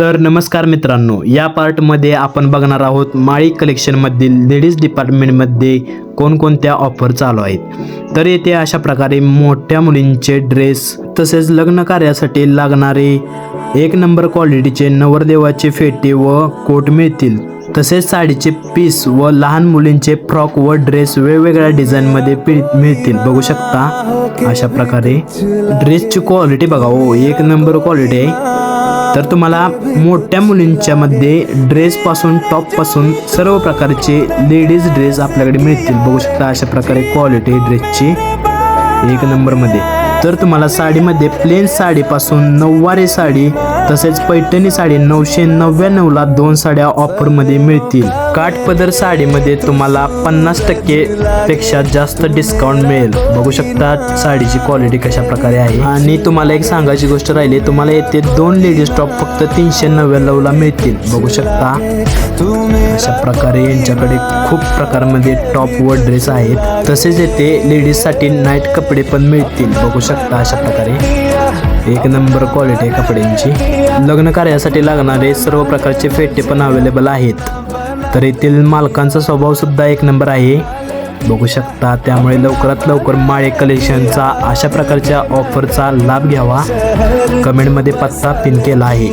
तर नमस्कार मित्रांनो या पार्टमध्ये आपण बघणार आहोत माळी कलेक्शनमधील लेडीज डिपार्टमेंटमध्ये कोणकोणत्या ऑफर चालू आहेत. तर येथे अशा प्रकारे मोठ्या मुलींचे ड्रेस तसेच लग्न कार्यासाठी लागणारे एक नंबर क्वालिटीचे नवरदेवाचे फेटे व कोट मिळतील. तसेच साडीचे पीस व लहान मुलींचे फ्रॉक व ड्रेस वेगवेगळ्या डिझाईनमध्ये पि- मिळतील. बघू शकता अशा प्रकारे ड्रेसची क्वालिटी बघा हो एक नंबर क्वालिटी आहे. तर तुम्हाला मोठ्या मुलींच्या मध्ये ड्रेसपासून टॉपपासून सर्व प्रकारचे लेडीज ड्रेस आपल्याकडे मिळतील. बघू शकता अशा प्रकारे क्वालिटी ड्रेसची एक नंबरमध्ये तर तुम्हाला साडीमध्ये प्लेन साडीपासून नऊवारी साडी तसेच पैठणी साडी नऊशे नव्याण्णवला दोन साड्या ऑफरमध्ये मिळतील. काठपदर साडीमध्ये तुम्हाला पन्नास टक्के पेक्षा जास्त डिस्काउंट मिळेल. बघू शकता साडीची क्वालिटी कशा प्रकारे आहे. आणि तुम्हाला एक सांगायची गोष्ट राहिली तुम्हाला येथे दोन लेडीज टॉप फक्त तीनशे नव्याण्णवला मिळतील. बघू शकता अशा प्रकारे यांच्याकडे खूप प्रकारमध्ये टॉप व ड्रेस आहेत. तसेच येथे लेडीजसाठी नाईट कपडे पण मिळतील. बघू शकता अशा प्रकारे. एक नंबर क्वालिटी आहे कपड्यांची. लग्न कार्यासाठी लागणारे सर्व प्रकारचे फेटे पण अवेलेबल आहेत. तर येथील मालकांचा स्वभाव सुद्धा एक नंबर आहे. बघू शकता त्यामुळे लवकरात लवकर माळे कलेक्शनचा अशा प्रकारच्या ऑफरचा लाभ घ्यावा. कमेंटमध्ये पत्ता पिन केला आहे.